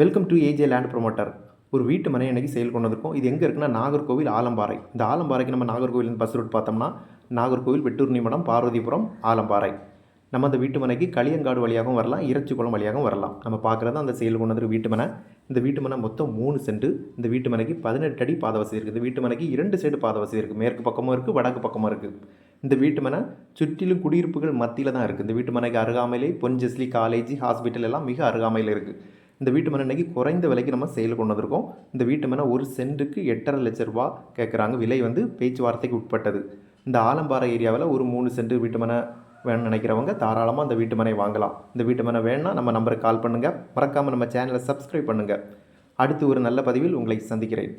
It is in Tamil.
Welcome to AJ land promoter ஒரு வீட்டு மனை எனக்கு செயல் கொண்டு வந்திருக்கோம் இது எங்கே இருக்குன்னா நாகர்கோவில் ஆலம்பாறை. இந்த ஆலம்பாறைக்கு நம்ம நாகர்கோவில் பஸ் ரூட் பார்த்தோம்னா நாகர்கோவில் வெட்டூர் நிமிடம் பார்வதிபுரம் ஆலம்பாறை. நம்ம அந்த வீட்டு மனைக்கு களியங்காடு வழியாகவும் வரலாம் இறைச்சிக்குளம் வழியாகவும் வரலாம். நம்ம பார்க்குறது அந்த செயல் கொண்டு வந்திருக்க வீட்டு மனை. இந்த வீட்டு மனை மொத்தம் மூணு சென்ட். இந்த வீட்டு மனைக்கு பதினெட்டு அடி பாத வசதி இருக்குது. இந்த வீட்டு மனைக்கு இரண்டு சைடு பாத வசதி இருக்குது. மேற்கு பக்கமும் இருக்குது வடக்கு பக்கமும் இருக்குது இந்த வீட்டு மனை சுற்றிலும் குடியிருப்புகள் மத்தியில் தான் இருக்குது இந்த வீட்டு மனைக்கு அருகாமையிலே பொன்ஜெஸ்லி காலேஜ் ஹாஸ்பிட்டல் எல்லாம் மிக அருகாமையில் இருக்குது இந்த வீட்டு மனை இன்றைக்கி குறைந்த விலைக்கு நம்ம சேல் கொண்டு வந்திருக்கோம். இந்த வீட்டு மனை ஒரு சென்ட்டுக்கு எட்டரை லட்ச ரூபா கேட்குறாங்க விலை வந்து பேச்சுவார்த்தைக்கு உட்பட்டது. இந்த ஆலம்பாறை ஏரியாவில் ஒரு மூணு சென்ட் வீட்டு மனை வேணும்னு நினைக்கிறவங்க தாராளமாக அந்த வீட்டு மனை வாங்கலாம். இந்த வீட்டு மனை வேணும்னா நம்ம நம்பருக்கு கால் பண்ணுங்கள் மறக்காமல் நம்ம சேனலை சப்ஸ்கிரைப் பண்ணுங்கள் அடுத்து ஒரு நல்ல பதிவில் உங்களை சந்திக்கிறேன்.